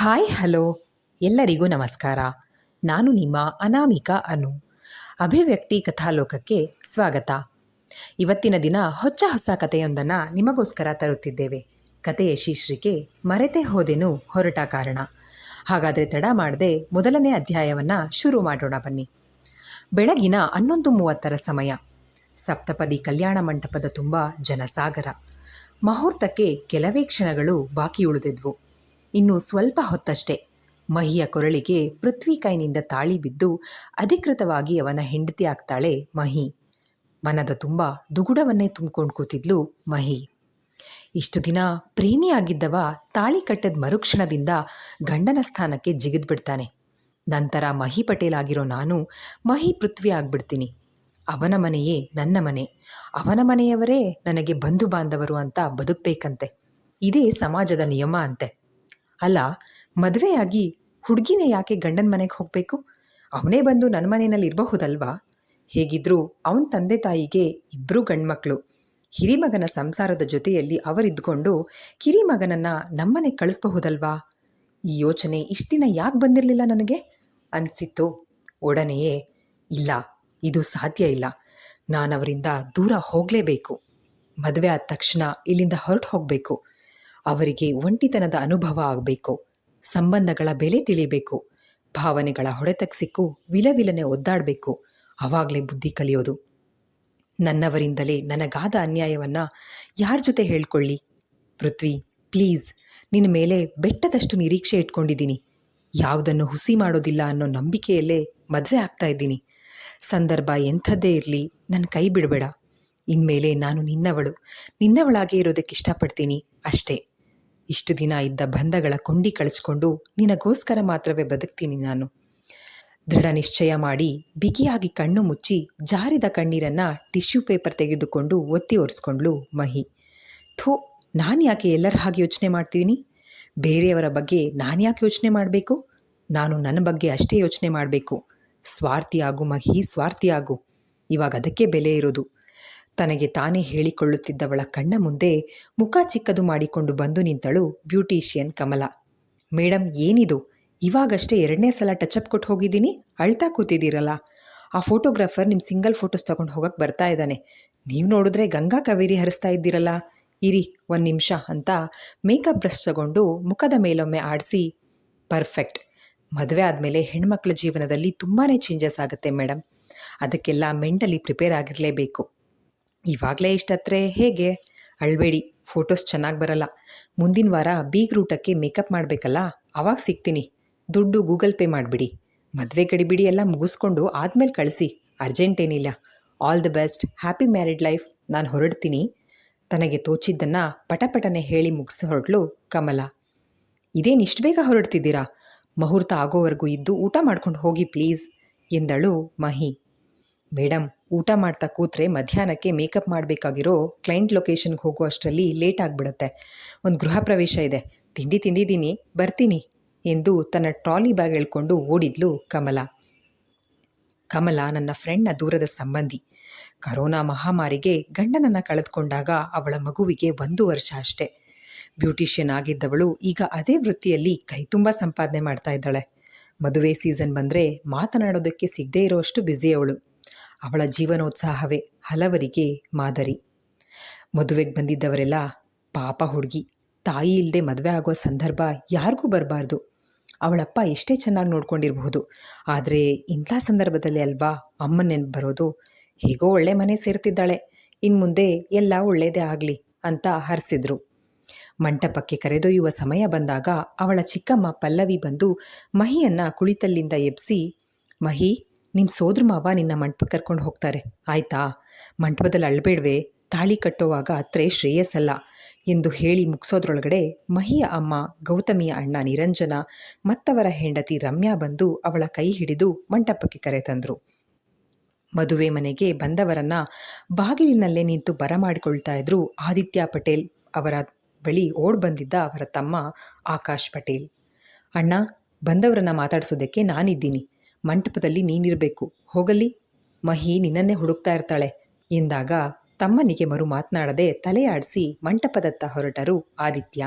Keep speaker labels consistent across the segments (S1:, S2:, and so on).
S1: Hi, hello. ಎಲ್ಲರಿಗೂ ನಮಸ್ಕಾರ. ನಾನು ನಿಮ್ಮ ಅನಾಮಿಕಾ ಅನು. ಅಭಿವ್ಯಕ್ತಿ ಕಥಾಲೋಕಕ್ಕೆ ಸ್ವಾಗತ. ಇವತ್ತಿನ ದಿನ ಹೊಚ್ಚ ಹೊಸ ಕಥೆಯೊಂದನ್ನು ನಿಮಗೋಸ್ಕರ ತರುತ್ತಿದ್ದೇವೆ. ಕಥೆಯ ಶೀರ್ಷಿಕೆ, ಮರೆತೇ ಹೋದೆನು ಹೊರಟ ಕಾರಣ. ಹಾಗಾದರೆ ತಡ ಮಾಡದೆ ಮೊದಲನೇ ಅಧ್ಯಾಯವನ್ನು ಶುರು ಮಾಡೋಣ ಬನ್ನಿ. ಬೆಳಗಿನ ಹನ್ನೊಂದು ಮೂವತ್ತರ ಸಮಯ. ಸಪ್ತಪದಿ ಕಲ್ಯಾಣ ಮಂಟಪದ ತುಂಬ ಜನಸಾಗರ. ಮುಹೂರ್ತಕ್ಕೆ ಕೆಲವೇ ಕ್ಷಣಗಳು ಬಾಕಿ ಉಳಿದಿದ್ವು. ಇನ್ನು ಸ್ವಲ್ಪ ಹೊತ್ತಷ್ಟೇ. ಮಹಿಯ ಕೊರಳಿಗೆ ಪೃಥ್ವಿ ಕೈನಿಂದ ತಾಳಿ ಬಿದ್ದು ಅಧಿಕೃತವಾಗಿ ಅವನ ಹೆಂಡತಿ ಆಗ್ತಾಳೆ ಮಹಿ. ಮನದ ತುಂಬ ದುಗುಡವನ್ನೇ ತುಂಬಿಕೊಂಡು ಕೂತಿದ್ಲು ಮಹಿ. ಇಷ್ಟು ದಿನ ಪ್ರೇಮಿಯಾಗಿದ್ದವ ತಾಳಿ ಕಟ್ಟದ ಮರುಕ್ಷಣದಿಂದ ಗಂಡನ ಸ್ಥಾನಕ್ಕೆ ಜಿಗಿದ್ಬಿಡ್ತಾನೆ ನಂತರ ಮಹಿ ಪಟೇಲ್ ಆಗಿರೋ ನಾನು ಮಹಿ ಪೃಥ್ವಿ ಆಗ್ಬಿಡ್ತೀನಿ. ಅವನ ಮನೆಯೇ ನನ್ನ ಮನೆ. ಅವನ ಮನೆಯವರೇ ನನಗೆ ಬಂಧು ಬಾಂಧವರು ಅಂತ ಬದುಕಬೇಕಂತೆ. ಇದೇ ಸಮಾಜದ ನಿಯಮ ಅಂತೆ. ಅಲ್ಲ, ಮದುವೆಯಾಗಿ ಹುಡುಗಿನೇ ಯಾಕೆ ಗಂಡನ ಮನೆಗೆ ಹೋಗಬೇಕು? ಅವನೇ ಬಂದು ನನ್ನ ಮನೆಯಲ್ಲಿ ಇರಬಹುದಲ್ವಾ? ಹೇಗಿದ್ರೂ ಅವನ ತಂದೆ ತಾಯಿಗೆ ಇಬ್ಬರೂ ಗಂಡ್ಮಕ್ಳು. ಹಿರಿಮಗನ ಸಂಸಾರದ ಜೊತೆಯಲ್ಲಿ ಅವರಿದ್ದುಕೊಂಡು ಕಿರಿಮಗನನ್ನು ನಮ್ಮನೆಗೆ ಕಳಿಸ್ಬಹುದಲ್ವಾ? ಈ ಯೋಚನೆ ಇಷ್ಟಿನ ದಿನ ಯಾಕೆ ಬಂದಿರಲಿಲ್ಲ ನನಗೆ? ಅನಿಸಿತ್ತು. ಒಡನೆಯೇ, ಇಲ್ಲ, ಇದು ಸಾಧ್ಯ ಇಲ್ಲ. ನಾನವರಿಂದ ದೂರ ಹೋಗಲೇಬೇಕು. ಮದುವೆ ಆದ ತಕ್ಷಣ ಇಲ್ಲಿಂದ ಹೊರಟು ಹೋಗಬೇಕು. ಅವರಿಗೆ ಒಂಟಿತನದ ಅನುಭವ ಆಗಬೇಕು, ಸಂಬಂಧಗಳ ಬೆಲೆ ತಿಳಿಬೇಕು, ಭಾವನೆಗಳ ಹೊಡೆತಕ್ಕೆ ಸಿಕ್ಕು ವಿಲವಿಲನೆ ಒದ್ದಾಡಬೇಕು ಆವಾಗಲೇ ಬುದ್ಧಿ ಕಲಿಯೋದು. ನನ್ನವರಿಂದಲೇ ನನಗಾದ ಅನ್ಯಾಯವನ್ನು ಯಾರ ಜೊತೆ ಹೇಳ್ಕೊಳ್ಳಿ? ಪೃಥ್ವಿ, ಪ್ಲೀಸ್ ನಿನ್ನ ಮೇಲೆ ಬೆಟ್ಟದಷ್ಟು ನಿರೀಕ್ಷೆ ಇಟ್ಕೊಂಡಿದ್ದೀನಿ. ಯಾವುದನ್ನು ಹುಸಿ ಮಾಡೋದಿಲ್ಲ ಅನ್ನೋ ನಂಬಿಕೆಯಲ್ಲೇ ಮದುವೆ ಆಗ್ತಾ ಇದ್ದೀನಿ. ಸಂದರ್ಭ ಎಂಥದ್ದೇ ಇರಲಿ ನನ್ನ ಕೈ ಬಿಡಬೇಡ. ಇನ್ಮೇಲೆ ನಾನು ನಿನ್ನವಳು. ನಿನ್ನವಳಾಗೇ ಇರೋದಕ್ಕೆ ಇಷ್ಟಪಡ್ತೀನಿ, ಅಷ್ಟೇ. ಇಷ್ಟು ದಿನ ಇದ್ದ ಬಂಧಗಳ ಕೊಂಡಿ ಕಳಿಸ್ಕೊಂಡು ನಿನಗೋಸ್ಕರ ಮಾತ್ರವೇ ಬದುಕ್ತೀನಿ ನಾನು. ದೃಢ ನಿಶ್ಚಯ ಮಾಡಿ ಬಿಗಿಯಾಗಿ ಕಣ್ಣು ಮುಚ್ಚಿ ಜಾರಿದ ಕಣ್ಣೀರನ್ನು ಟಿಶ್ಯೂ ಪೇಪರ್ ತೆಗೆದುಕೊಂಡು ಒತ್ತಿ ಒರೆಸ್ಕೊಂಡ್ಲು ಮಹಿ. ಥೂ, ನಾನು ಯಾಕೆ ಎಲ್ಲರ ಹಾಗೆ ಯೋಚನೆ ಮಾಡ್ತೀನಿ ಬೇರೆಯವರ ಬಗ್ಗೆ ನಾನು ಯಾಕೆ ಯೋಚನೆ ಮಾಡಬೇಕು? ನಾನು ನನ್ನ ಬಗ್ಗೆ ಅಷ್ಟೇ ಯೋಚನೆ ಮಾಡಬೇಕು. ಸ್ವಾರ್ಥಿಯಾಗು ಮಹಿ, ಸ್ವಾರ್ಥಿಯಾಗು. ಇವಾಗ ಅದಕ್ಕೆ ಬೆಲೆ ಇರೋದು. ತನಗೆ ತಾನೇ ಹೇಳಿಕೊಳ್ಳುತ್ತಿದ್ದವಳ ಕಣ್ಣ ಮುಂದೆ ಮುಖ ಚಿಕ್ಕದು ಮಾಡಿಕೊಂಡು ಬಂದು ನಿಂತಳು ಬ್ಯೂಟಿಷಿಯನ್ ಕಮಲ. ಮೇಡಮ್ ಏನಿದು? ಇವಾಗಷ್ಟೇ ಎರಡನೇ ಸಲ ಟಚಪ್ ಕೊಟ್ಟು ಹೋಗಿದ್ದೀನಿ, ಅಳ್ತಾ ಕೂತಿದ್ದೀರಲ್ಲ. ಆ ಫೋಟೋಗ್ರಾಫರ್ ನಿಮ್ಮ ಸಿಂಗಲ್ ಫೋಟೋಸ್ ತಗೊಂಡು ಹೋಗಕ್ಕೆ ಬರ್ತಾ ಇದ್ದಾನೆ. ನೀವು ನೋಡಿದ್ರೆ ಗಂಗಾ ಕಾವೇರಿ ಹರಿಸ್ತಾ ಇದ್ದೀರಲ್ಲ. ಇರಿ, ಒಂದು ನಿಮಿಷ ಅಂತ ಮೇಕಪ್ ಬ್ರಷ್ ತಗೊಂಡು ಮುಖದ ಮೇಲೊಮ್ಮೆ ಆಡಿಸಿ, ಪರ್ಫೆಕ್ಟ್. ಮದುವೆ ಆದಮೇಲೆ ಹೆಣ್ಮಕ್ಳ ಜೀವನದಲ್ಲಿ ತುಂಬಾ ಚೇಂಜಸ್ ಆಗುತ್ತೆ ಮೇಡಮ್ ಅದಕ್ಕೆಲ್ಲ ಮೆಂಟಲಿ ಪ್ರಿಪೇರ್ ಆಗಿರಲೇಬೇಕು. ಇವಾಗಲೇ ಇಷ್ಟತ್ರೆ ಹೇಗೆ? ಅಳ್ಬೇಡಿ ಫೋಟೋಸ್ ಚೆನ್ನಾಗಿ ಬರಲ್ಲ. ಮುಂದಿನ ವಾರ ಬೀಗ್ ರೂಟಕ್ಕೆ ಮೇಕಪ್ ಮಾಡಬೇಕಲ್ಲ? ಅವಾಗ ಸಿಗ್ತೀನಿ. ದುಡ್ಡು ಗೂಗಲ್ ಪೇ ಮಾಡಿಬಿಡಿ. ಮದುವೆ ಕಡಿಬಿಡಿ ಎಲ್ಲ ಮುಗಿಸ್ಕೊಂಡು ಆದಮೇಲೆ ಕಳಿಸಿ. ಅರ್ಜೆಂಟ್ ಏನಿಲ್ಲ. All the best. Happy married life. ನಾನು ಹೊರಡ್ತೀನಿ. ತನಗೆ ತೋಚಿದ್ದನ್ನು ಪಟಪಟನೆ ಹೇಳಿ ಮುಗಿಸಿ ಹೊರಟ್ಲು ಕಮಲ. ಇದೇನು ಇಷ್ಟು ಬೇಗ ಹೊರಡ್ತಿದ್ದೀರಾ? ಮುಹೂರ್ತ ಆಗೋವರೆಗೂ ಇದ್ದು ಊಟ ಮಾಡ್ಕೊಂಡು ಹೋಗಿ ಪ್ಲೀಸ್, ಎಂದಳು ಮಹಿ. ಮೇಡಮ್ ಊಟ ಮಾಡ್ತಾ ಕೂತ್ರೆ ಮಧ್ಯಾಹ್ನಕ್ಕೆ ಮೇಕಪ್ ಮಾಡಬೇಕಾಗಿರೋ ಕ್ಲೈಂಟ್ ಲೊಕೇಶನ್ಗೆ ಹೋಗೋ ಅಷ್ಟರಲ್ಲಿ ಲೇಟ್ ಆಗಿಬಿಡುತ್ತೆ. ಒಂದು ಗೃಹ ಪ್ರವೇಶ ಇದೆ. ತಿಂಡಿ ತಿಂದಿದ್ದೀನಿ, ಬರ್ತೀನಿ ಎಂದು ತನ್ನ ಟ್ರಾಲಿ ಬ್ಯಾಗ್ ಹೇಳ್ಕೊಂಡು ಓಡಿದ್ಲು ಕಮಲ. ಕಮಲ ನನ್ನ ಫ್ರೆಂಡ್ನ ದೂರದ ಸಂಬಂಧಿ. ಕರೋನಾ ಮಹಾಮಾರಿಗೆ ಗಂಡನನ್ನು ಕಳೆದುಕೊಂಡಾಗ ಅವಳ ಮಗುವಿಗೆ ಒಂದು ವರ್ಷ ಅಷ್ಟೇ. ಬ್ಯೂಟಿಷಿಯನ್ ಆಗಿದ್ದವಳು ಈಗ ಅದೇ ವೃತ್ತಿಯಲ್ಲಿ ಕೈ ತುಂಬ ಸಂಪಾದನೆ ಮಾಡ್ತಾ ಇದ್ದಾಳೆ. ಮದುವೆ ಸೀಸನ್ ಬಂದರೆ ಮಾತನಾಡೋದಕ್ಕೆ ಸಿಗದೇ ಇರೋಷ್ಟು ಬ್ಯುಸಿ ಅವಳು ಜೀವನೋತ್ಸಾಹವೇ ಹಲವರಿಗೆ ಮಾದರಿ. ಮದುವೆಗೆ ಬಂದಿದ್ದವರೆಲ್ಲ ಪಾಪ ಹುಡುಗಿ, ತಾಯಿ ಇಲ್ಲದೆ ಮದುವೆ ಆಗೋ ಸಂದರ್ಭ ಯಾರಿಗೂ ಬರಬಾರ್ದು. ಅವಳಪ್ಪ ಎಷ್ಟೇ ಚೆನ್ನಾಗಿ ನೋಡ್ಕೊಂಡಿರಬಹುದು, ಆದರೆ ಇಂಥ ಸಂದರ್ಭದಲ್ಲಿ ಅಲ್ವಾ ಅಮ್ಮನ ನೆನಪು ಬರೋದು? ಹೇಗೋ ಒಳ್ಳೆ ಮನೆ ಸೇರ್ತಿದ್ದಾಳೆ ಇನ್ನು ಮುಂದೆ ಎಲ್ಲ ಒಳ್ಳೆಯದೇ ಆಗಲಿ ಅಂತ ಹರಿಸಿದ್ರು. ಮಂಟಪಕ್ಕೆ ಕರೆದೊಯ್ಯುವ ಸಮಯ ಬಂದಾಗ ಅವಳ ಚಿಕ್ಕಮ್ಮ ಪಲ್ಲವಿ ಬಂದು ಮಹಿಯನ್ನ ಕುಳಿತಲ್ಲಿಂದ ಎಬ್ಸಿ, ಮಹಿ ನಿಮ್ಮ ಸೋದ್ರ ಮಾವ ನಿನ್ನ ಮಂಟಪಕ್ಕೆ ಕರ್ಕೊಂಡು ಹೋಗ್ತಾರೆ. ಆಯ್ತಾ? ಮಂಟಪದಲ್ಲಿ ಅಳ್ಬೇಡ್ವೆ. ತಾಳಿ ಕಟ್ಟುವಾಗ ಅತ್ರೆ ಶ್ರೇಯಸ್ಸಲ್ಲ. ಎಂದು ಹೇಳಿ ಮುಗಿಸೋದ್ರೊಳಗಡೆ ಮಹಿಯ ಅಮ್ಮ, ಗೌತಮಿಯ ಅಣ್ಣ ನಿರಂಜನ, ಮತ್ತವರ ಹೆಂಡತಿ ರಮ್ಯಾ ಬಂದು ಅವಳ ಕೈ ಹಿಡಿದು ಮಂಟಪಕ್ಕೆ ಕರೆತಂದರು ಮದುವೆ ಮನೆಗೆ ಬಂದವರನ್ನ ಬಾಗಿಲಿನಲ್ಲೇ ನಿಂತು ಬರಮಾಡಿಕೊಳ್ತಾ ಇದ್ರು ಆದಿತ್ಯ ಪಟೇಲ್ ಅವರ ಬಳಿ ಓಡ್ ಬಂದಿದ್ದ ಅವರ ತಮ್ಮ ಆಕಾಶ್ ಪಟೇಲ್. ಅಣ್ಣ, ಬಂದವರನ್ನ ಮಾತಾಡಿಸೋದಕ್ಕೆ ನಾನಿದ್ದೀನಿ. ಮಂಟಪದಲ್ಲಿ ನೀನಿರಬೇಕು. ಹೋಗಲಿ. ಮಹಿ ನಿನ್ನನ್ನೇ ಹುಡುಕ್ತಾ ಇರ್ತಾಳೆ ಎಂದಾಗ ತಮ್ಮನಿಗೆ ಮರು ಮಾತನಾಡದೆ ತಲೆಯಾಡಿಸಿ ಮಂಟಪದತ್ತ ಹೊರಟರು ಆದಿತ್ಯ.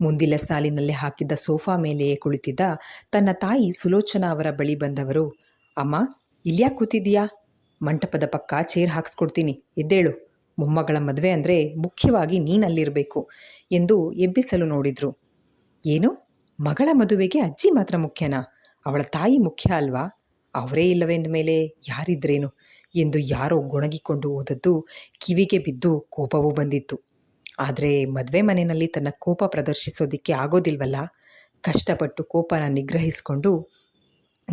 S1: ಮುಂದಿನ ಸಾಲಿನಲ್ಲಿ ಹಾಕಿದ್ದ ಸೋಫಾ ಮೇಲೆಯೇ ಕುಳಿತಿದ್ದ ತನ್ನ ತಾಯಿ ಸುಲೋಚನಾ ಅವರ ಬಳಿ ಬಂದವರು, ಅಮ್ಮ, ಇಲ್ಯಾ ಕೂತಿದೀಯಾ ಮಂಟಪದ ಪಕ್ಕ ಚೇರ್ ಹಾಕ್ಸ್ಕೊಡ್ತೀನಿ. ಎದ್ದೇಳು. ಮೊಮ್ಮಗಳ ಮದುವೆ ಅಂದರೆ ಮುಖ್ಯವಾಗಿ ನೀನಲ್ಲಿರಬೇಕು ಎಂದು ಎಬ್ಬಿಸಲು ನೋಡಿದ್ರು. ಏನು? ಮಗಳ ಮದುವೆಗೆ ಅಜ್ಜಿ ಮಾತ್ರ ಮುಖ್ಯನಾ? ಅವಳ ತಾಯಿ ಮುಖ್ಯ ಅಲ್ವಾ? ಅವರೇ ಇಲ್ಲವೆಂದ ಮೇಲೆ ಯಾರಿದ್ರೇನು? ಎಂದು ಯಾರೋ ಗೊಣಗಿಕೊಂಡು ಹೋದದ್ದು ಕಿವಿಗೆ ಬಿದ್ದು ಕೋಪವೂ ಬಂದಿತ್ತು. ಆದರೆ ಮದುವೆ ಮನೆಯಲ್ಲಿ ತನ್ನ ಕೋಪ ಪ್ರದರ್ಶಿಸೋದಕ್ಕೆ ಆಗೋದಿಲ್ವಲ್ಲ? ಕಷ್ಟಪಟ್ಟು ಕೋಪನ ನಿಗ್ರಹಿಸಿಕೊಂಡು,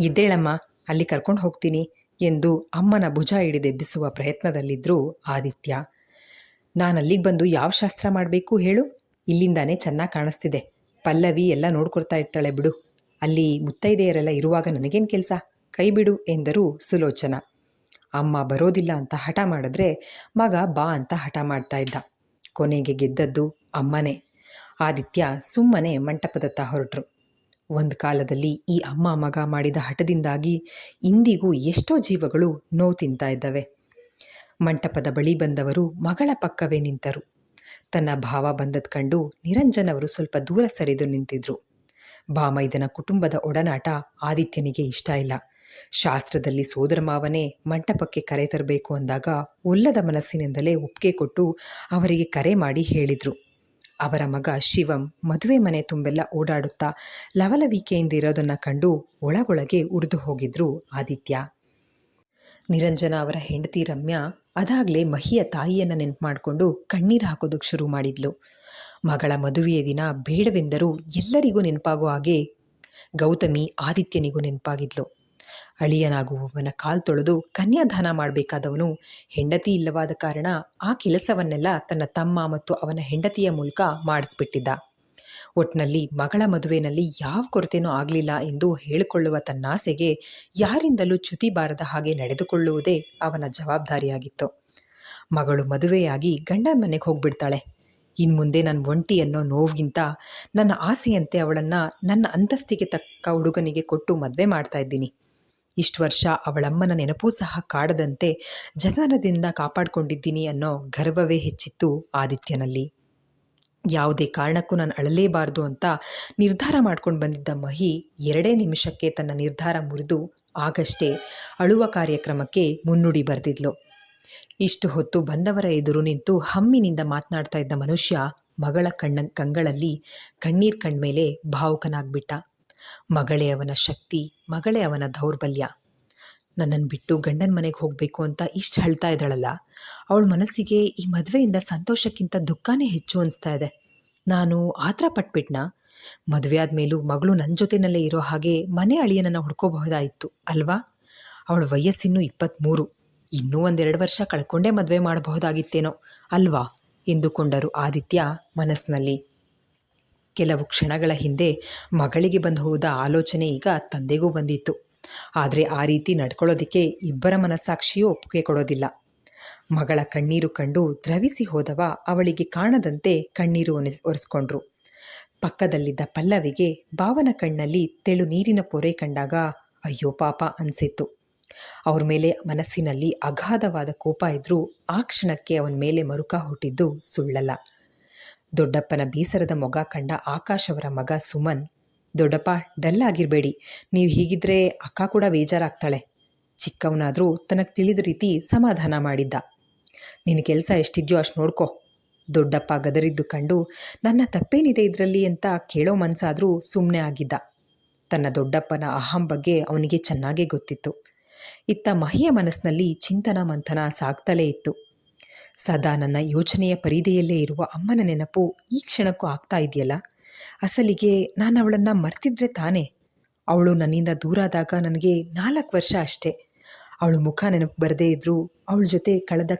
S1: ಇದ್ದೇಳಮ್ಮ, ಅಲ್ಲಿ ಕರ್ಕೊಂಡು ಹೋಗ್ತೀನಿ ಎಂದು ಅಮ್ಮನ ಭುಜ ಹಿಡಿದೆಬ್ಬಿಸುವ ಪ್ರಯತ್ನದಲ್ಲಿದ್ದರು ಆದಿತ್ಯ ನಾನು ಅಲ್ಲಿಗೆ ಬಂದು ಯಾವ ಶಾಸ್ತ್ರ ಮಾಡಬೇಕು ಹೇಳು? ಇಲ್ಲಿಂದಾನೇ ಚೆನ್ನಾಗಿ ಕಾಣಿಸ್ತಿದೆ. ಪಲ್ಲವಿ ಎಲ್ಲ ನೋಡ್ಕೊಳ್ತಾ ಇರ್ತಾಳೆ ಬಿಡು. ಅಲ್ಲಿ ಮುತ್ತೈದೆಯರೆಲ್ಲ ಇರುವಾಗ ನನಗೇನು ಕೆಲಸ? ಕೈ ಬಿಡು ಎಂದರು ಸುಲೋಚನ. ಅಮ್ಮ ಬರೋದಿಲ್ಲ ಅಂತ ಹಠ ಮಾಡಿದ್ರೆ ಮಗ ಬಾ ಅಂತ ಹಠ ಮಾಡ್ತಾ ಇದ್ದ. ಕೊನೆಗೆ ಗೆದ್ದದ್ದು ಅಮ್ಮನೇ. ಆದಿತ್ಯ ಸುಮ್ಮನೆ ಮಂಟಪದತ್ತ ಹೊರಟರು. ಒಂದು ಕಾಲದಲ್ಲಿ ಈ ಅಮ್ಮ ಮಗ ಮಾಡಿದ ಹಠದಿಂದಾಗಿ ಇಂದಿಗೂ ಎಷ್ಟೋ ಜೀವಗಳು ನೋವು ತಿಂತಾ ಇದ್ದವೆ. ಮಂಟಪದ ಬಳಿ ಬಂದವರು ಮಗಳ ಪಕ್ಕವೇ ನಿಂತರು. ತನ್ನ ಭಾವ ಬಂದದ್ ಕಂಡು ನಿರಂಜನವರು ಸ್ವಲ್ಪ ದೂರ ಸರಿದು ನಿಂತಿದ್ರು. ಬಾಮೈದನ ಕುಟುಂಬದ ಒಡನಾಟ ಆದಿತ್ಯನಿಗೆ ಇಷ್ಟ ಇಲ್ಲ. ಶಾಸ್ತ್ರದಲ್ಲಿ ಸೋದರ ಮಾವನೇ ಮಂಟಪಕ್ಕೆ ಕರೆ ತರಬೇಕು ಅಂದಾಗ ಒಲ್ಲದ ಮನಸ್ಸಿನಿಂದಲೇ ಒಪ್ಪಿಗೆ ಕೊಟ್ಟು ಅವರಿಗೆ ಕರೆ ಮಾಡಿ ಹೇಳಿದರು. ಅವರ ಮಗ ಶಿವಂ ಮದುವೆ ಮನೆ ತುಂಬೆಲ್ಲ ಓಡಾಡುತ್ತಾ ಲವಲವಿಕೆಯಿಂದ ಇರೋದನ್ನ ಕಂಡು ಒಳಗೊಳಗೆ ಉರಿದು ಹೋಗಿದ್ರು ಆದಿತ್ಯ. ನಿರಂಜನ ಅವರ ಹೆಂಡತಿ ರಮ್ಯಾ ಅದಾಗಲೇ ಮಹಿಯ ತಾಯಿಯನ್ನು ನೆನ್ಪು ಮಾಡಿಕೊಂಡು ಕಣ್ಣೀರು ಹಾಕೋದಕ್ಕೆ ಶುರು ಮಾಡಿದ್ಲು. ಮಗಳ ಮದುವೆಯ ದಿನ ಬೇಡವೆಂದರೂ ಎಲ್ಲರಿಗೂ ನೆನಪಾಗೋ ಹಾಗೆ ಗೌತಮಿ ಆದಿತ್ಯನಿಗೂ ನೆನಪಾಗಿದ್ಲು. ಅಳಿಯನಾಗುವವನ ಕಾಲ್ ತೊಳೆದು ಕನ್ಯಾದಾನ ಮಾಡಬೇಕಾದವನು ಹೆಂಡತಿ ಇಲ್ಲವಾದ ಕಾರಣ ಆ ಕೆಲಸವನ್ನೆಲ್ಲ ತನ್ನ ತಮ್ಮ ಮತ್ತು ಅವನ ಹೆಂಡತಿಯ ಮೂಲಕ ಮಾಡಿಸ್ಬಿಟ್ಟಿದ್ದ. ಒಟ್ನಲ್ಲಿ ಮಗಳ ಮದುವೆನಲ್ಲಿ ಯಾವ ಕೊರತೆನೂ ಆಗಲಿಲ್ಲ ಎಂದು ಹೇಳಿಕೊಳ್ಳುವ ತನ್ನಾಸೆಗೆ ಯಾರಿಂದಲೂ ಚ್ಯುತಿ ಬಾರದ ಹಾಗೆ ನಡೆದುಕೊಳ್ಳುವುದೇ ಅವನ ಜವಾಬ್ದಾರಿಯಾಗಿತ್ತು. ಮಗಳು ಮದುವೆಯಾಗಿ ಗಂಡನ ಮನೆಗೆ ಹೋಗ್ಬಿಡ್ತಾಳೆ. ಇನ್ ಮುಂದೆ ನನ್ನ ಒಂಟಿ ಅನ್ನೋ ನೋವಿಗಿಂತ ನನ್ನ ಆಸೆಯಂತೆ ಅವಳನ್ನು ನನ್ನ ಅಂತಸ್ತಿಗೆ ತಕ್ಕ ಹುಡುಗನಿಗೆ ಕೊಟ್ಟು ಮದುವೆ ಮಾಡ್ತಾ ಇದ್ದೀನಿ. ಇಷ್ಟು ವರ್ಷ ಅವಳಮ್ಮನ ನೆನಪೂ ಸಹ ಕಾಡದಂತೆ ಜನನದಿಂದ ಕಾಪಾಡಿಕೊಂಡಿದ್ದೀನಿ ಅನ್ನೋ ಗರ್ವವೇ ಹೆಚ್ಚಿತ್ತು ಆದಿತ್ಯನಲ್ಲಿ. ಯಾವುದೇ ಕಾರಣಕ್ಕೂ ನಾನು ಅಳಲೇಬಾರ್ದು ಅಂತ ನಿರ್ಧಾರ ಮಾಡ್ಕೊಂಡು ಬಂದಿದ್ದ ಮಹಿ ಎರಡೇ ನಿಮಿಷಕ್ಕೆ ತನ್ನ ನಿರ್ಧಾರ ಮುರಿದು ಆಗಷ್ಟೇ ಅಳುವ ಕಾರ್ಯಕ್ರಮಕ್ಕೆ ಮುನ್ನುಡಿ ಬರೆದಿದ್ಲು. ಇಷ್ಟು ಹೊತ್ತು ಬಂದವರ ಎದುರು ನಿಂತು ಹಮ್ಮಿನಿಂದ ಮಾತನಾಡ್ತಾ ಇದ್ದ ಮನುಷ್ಯ ಮಗಳ ಕಣ್ಣ ಕಂಗಳಲ್ಲಿ ಕಣ್ಣೀರ್ ಕಣ್ಮೇಲೆ ಭಾವುಕನಾಗ್ಬಿಟ್ಟ. ಮಗಳೇ ಅವನ ಶಕ್ತಿ, ಮಗಳೇ ಅವನ ದೌರ್ಬಲ್ಯ. ನನ್ನನ್ನು ಬಿಟ್ಟು ಗಂಡನ ಮನೆಗೆ ಹೋಗಬೇಕು ಅಂತ ಇಷ್ಟು ಹೇಳ್ತಾ ಇದ್ದಾಳಲ್ಲ. ಅವಳ ಮನಸ್ಸಿಗೆ ಈ ಮದುವೆಯಿಂದ ಸಂತೋಷಕ್ಕಿಂತ ದುಃಖನೇ ಹೆಚ್ಚು ಅನಿಸ್ತಾ ಇದೆ. ನಾನು ಆತರ ಪಟ್ಬಿಟ್ನಾ. ಮದುವೆ ಆದಮೇಲೂ ಮಗಳು ನನ್ನ ಜೊತೆಯಲ್ಲೇ ಇರೋ ಹಾಗೆ ಮನೆ ಅಳಿಯನನ್ನು ಹುಡ್ಕೋಬಹುದಾಯಿತು, ಅಲ್ವಾ? ಅವಳ ವಯಸ್ಸಿನ್ನೂ ಇಪ್ಪತ್ತ್ಮೂರು ಇನ್ನೂ ಒಂದೆರಡು ವರ್ಷ ಕಳ್ಕೊಂಡೇ ಮದುವೆ ಮಾಡಬಹುದಾಗಿತ್ತೇನೋ, ಅಲ್ವಾ? ಎಂದುಕೊಂಡರು ಆದಿತ್ಯ ಮನಸ್ಸಿನಲ್ಲಿ ಕೆಲವು ಕ್ಷಣಗಳ ಹಿಂದೆ ಮಗಳಿಗೆ ಬಂದು ಹೋದ ಆಲೋಚನೆ ಈಗ ತಂದೆಗೂ ಬಂದಿತ್ತು. ಆದರೆ ಆ ರೀತಿ ನಡ್ಕೊಳ್ಳೋದಕ್ಕೆ ಇಬ್ಬರ ಮನಸ್ಸಾಕ್ಷಿಯೂ ಒಪ್ಪಿಗೆ ಕೊಡೋದಿಲ್ಲ. ಮಗಳ ಕಣ್ಣೀರು ಕಂಡು ದ್ರವಿಸಿ ಹೋದವ ಅವಳಿಗೆ ಕಾಣದಂತೆ ಕಣ್ಣೀರು ಒನೆಸ್ ಒರೆಸ್ಕೊಂಡ್ರು. ಪಕ್ಕದಲ್ಲಿದ್ದ ಪಲ್ಲವಿಗೆ ಭಾವನ ಕಣ್ಣಲ್ಲಿ ತೆಳು ನೀರಿನ ಪೊರೆ ಕಂಡಾಗ ಅಯ್ಯೋ ಪಾಪ ಅನಿಸಿತ್ತು. ಅವ್ರ ಮೇಲೆ ಮನಸ್ಸಿನಲ್ಲಿ ಅಗಾಧವಾದ ಕೋಪ ಇದ್ರೂ ಆ ಕ್ಷಣಕ್ಕೆ ಅವನ ಮೇಲೆ ಮರುಕ ಹುಟ್ಟಿದ್ದು ಸುಳ್ಳಲ್ಲ. ದೊಡ್ಡಪ್ಪನ ಬೀಸರದ ಮೊಗ ಕಂಡ ಆಕಾಶವರ ಮಗ ಸುಮನ್ ದೊಡ್ಡಪ್ಪ ಡಲ್ ಆಗಿರಬೇಡಿ. ನೀವು ಹೀಗಿದ್ರೆ ಅಕ್ಕ ಕೂಡ ಬೇಜಾರಾಗ್ತಾಳೆ. ಚಿಕ್ಕವನಾದರೂ ತನಗೆ ತಿಳಿದ ರೀತಿ ಸಮಾಧಾನ ಮಾಡಿದ್ದ. ನಿನ್ನ ಕೆಲಸ ಎಷ್ಟಿದ್ಯೋ ಅಷ್ಟು ನೋಡ್ಕೊ. ದೊಡ್ಡಪ್ಪ ಗದರಿದ್ದು ಕಂಡು ನನ್ನ ತಪ್ಪೇನಿದೆ ಇದರಲ್ಲಿ ಅಂತ ಕೇಳೋ ಮನಸ್ಸಾದರೂ ಸುಮ್ಮನೆ ಆಗಿದ್ದ. ತನ್ನ ದೊಡ್ಡಪ್ಪನ ಅಹಂ ಬಗ್ಗೆ ಅವನಿಗೆ ಚೆನ್ನಾಗೇ ಗೊತ್ತಿತ್ತು. ಇತ್ತ ಮಹಿಯ ಮನಸ್ಸಿನಲ್ಲಿ ಚಿಂತನ ಮಂಥನ ಸಾಗ್ತಲೇ ಇತ್ತು. ಸದಾ ನನ್ನ ಯೋಚನೆಯ ಪರಿಧಿಯಲ್ಲೇ ಇರುವ ಅಮ್ಮನ ನೆನಪು ಈ ಕ್ಷಣಕ್ಕೂ ಆಗ್ತಾ ಇದೆಯಲ್ಲ? ಅಸಲಿಗೆ ನಾನು ಅವಳನ್ನು ಮರ್ತಿದ್ರೆ ತಾನೇ? ಅವಳು ನನ್ನಿಂದ ದೂರಾದಾಗ ನನಗೆ ನಾಲ್ಕು ವರ್ಷ ಅಷ್ಟೇ. ಅವಳು ಮುಖ ನೆನಪು ಬರದೇ ಇದ್ದರೂ ಅವಳ ಜೊತೆ ಕಳೆದ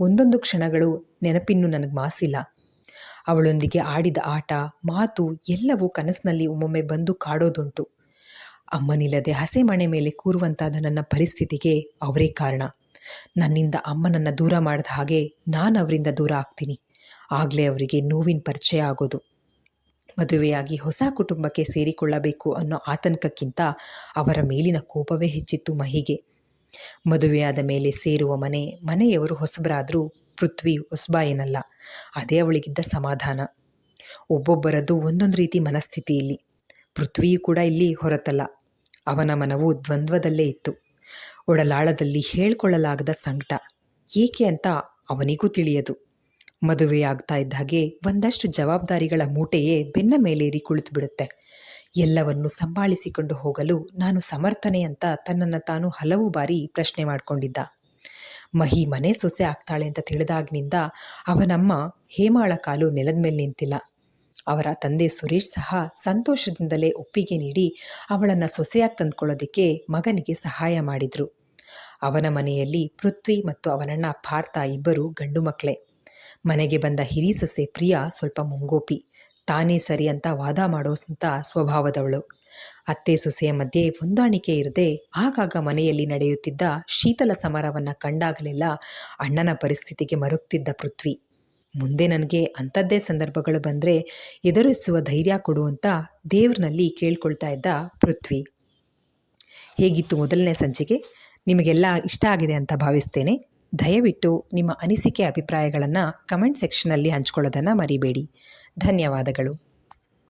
S1: ಒಂದೊಂದು ಕ್ಷಣಗಳು ನೆನಪಿನ್ನೂ ನನಗೆ ಮಾಸಿಲ್ಲ. ಅವಳೊಂದಿಗೆ ಆಡಿದ ಆಟ, ಮಾತು ಎಲ್ಲವೂ ಕನಸಿನಲ್ಲಿ ಒಮ್ಮೊಮ್ಮೆ ಬಂದು ಕಾಡೋದುಂಟು. ಅಮ್ಮನಿಲ್ಲದೆ ಹಸೆ ಮಣೆ ಮೇಲೆ ಕೂರುವಂತಾದ ನನ್ನ ಪರಿಸ್ಥಿತಿಗೆ ಅವರೇ ಕಾರಣ. ನನ್ನಿಂದ ಅಮ್ಮನನ್ನು ದೂರ ಮಾಡಿದ ಹಾಗೆ ನಾನು ಅವರಿಂದ ದೂರ ಆಗ್ತೀನಿ. ಆಗಲೇ ಅವರಿಗೆ ನೋವಿನ ಪರಿಚಯ ಆಗೋದು. ಮದುವೆಯಾಗಿ ಹೊಸ ಕುಟುಂಬಕ್ಕೆ ಸೇರಿಕೊಳ್ಳಬೇಕು ಅನ್ನೋ ಆತಂಕಕ್ಕಿಂತ ಅವರ ಮೇಲಿನ ಕೋಪವೇ ಹೆಚ್ಚಿತ್ತು ಮಹಿಗೆ. ಮದುವೆಯಾದ ಮೇಲೆ ಸೇರುವ ಮನೆ, ಮನೆಯವರು ಹೊಸಬರಾದರೂ ಪೃಥ್ವಿ ಹೊಸಬ ಏನಲ್ಲ ಅದೇ ಅವಳಿಗಿದ್ದ ಸಮಾಧಾನ. ಒಬ್ಬೊಬ್ಬರದ್ದು ಒಂದೊಂದು ರೀತಿ ಮನಸ್ಥಿತಿ ಇಲ್ಲಿ ಪೃಥ್ವಿಯೂ ಕೂಡ ಇಲ್ಲಿ ಹೊರತಲ್ಲ, ಅವನ ಮನವು ದ್ವಂದ್ವದಲ್ಲೇ ಇತ್ತು. ಒಡಲಾಳದಲ್ಲಿ ಹೇಳ್ಕೊಳ್ಳಲಾಗದ ಸಂಕಟ, ಏಕೆ ಅಂತ ಅವನಿಗೂ ತಿಳಿಯದು. ಮದುವೆಯಾಗ್ತಾ ಇದ್ದ ಹಾಗೆ ಒಂದಷ್ಟು ಜವಾಬ್ದಾರಿಗಳ ಮೂಟೆಯೇ ಬೆನ್ನ ಮೇಲೇರಿ ಕುಳಿತು ಬಿಡುತ್ತೆ ಎಲ್ಲವನ್ನು ಸಂಭಾಳಿಸಿಕೊಂಡು ಹೋಗಲು ನಾನು ಸಮರ್ಥನೆ ಅಂತ ತನ್ನನ್ನು ತಾನು ಹಲವು ಬಾರಿ ಪ್ರಶ್ನೆ ಮಾಡಿಕೊಂಡಿದ್ದ. ಮಹಿ ಮನೆ ಸೊಸೆ ಆಗ್ತಾಳೆ ಅಂತ ತಿಳಿದಾಗಿನಿಂದ ಅವನಮ್ಮ ಹೇಮಾಳ ಕಾಲು ನೆಲದ ಮೇಲೆ ನಿಂತಿಲ್ಲ. ಅವರ ತಂದೆ ಸುರೇಶ್ ಸಹ ಸಂತೋಷದಿಂದಲೇ ಒಪ್ಪಿಗೆ ನೀಡಿ ಅವಳನ್ನು ಸೊಸೆಯಾಗಿ ತಂದುಕೊಳ್ಳೋದಕ್ಕೆ ಮಗನಿಗೆ ಸಹಾಯ ಮಾಡಿದರು. ಅವನ ಮನೆಯಲ್ಲಿ ಪೃಥ್ವಿ ಮತ್ತು ಅವನಣ್ಣ ಪಾರ್ಥ ಇಬ್ಬರು ಗಂಡು ಮಕ್ಕಳೇ ಮನೆಗೆ ಬಂದ ಹಿರಿ ಸೊಸೆ ಪ್ರಿಯಾ ಸ್ವಲ್ಪ ಮುಂಗೋಪಿ. ತಾನೇ ಸರಿ ಅಂತ ವಾದ ಮಾಡೋಂಥ ಸ್ವಭಾವದವಳು. ಅತ್ತೆ ಸೊಸೆಯ ಮಧ್ಯೆ ಹೊಂದಾಣಿಕೆ ಇರದೆ ಆಗಾಗ ಮನೆಯಲ್ಲಿ ನಡೆಯುತ್ತಿದ್ದ ಶೀತಲ ಸಮರವನ್ನು ಕಂಡಾಗಲೆಲ್ಲ ಅಣ್ಣನ ಪರಿಸ್ಥಿತಿಗೆ ಮರುಕ್ತಿದ್ದ ಪೃಥ್ವಿ. ಮುಂದೆ ನನಗೆ ಅಂಥದ್ದೇ ಸಂದರ್ಭಗಳು ಬಂದರೆ ಎದುರಿಸುವ ಧೈರ್ಯ ಕೊಡು ಅಂತ ದೇವ್ರನಲ್ಲಿ ಕೇಳ್ಕೊಳ್ತಾ ಇದ್ದ ಪೃಥ್ವಿ. ಹೇಗಿತ್ತು ಮೊದಲನೇ ಸಂಚಿಕೆ ನಿಮಗೆಲ್ಲ ಇಷ್ಟ ಆಗಿದೆ ಅಂತ ಭಾವಿಸ್ತೇನೆ. ದಯವಿಟ್ಟು ನಿಮ್ಮ ಅನಿಸಿಕೆ ಅಭಿಪ್ರಾಯಗಳನ್ನು ಕಮೆಂಟ್ ಸೆಕ್ಷನಲ್ಲಿ ಹಂಚ್ಕೊಳ್ಳೋದನ್ನು ಮರಿಬೇಡಿ. ಧನ್ಯವಾದಗಳು.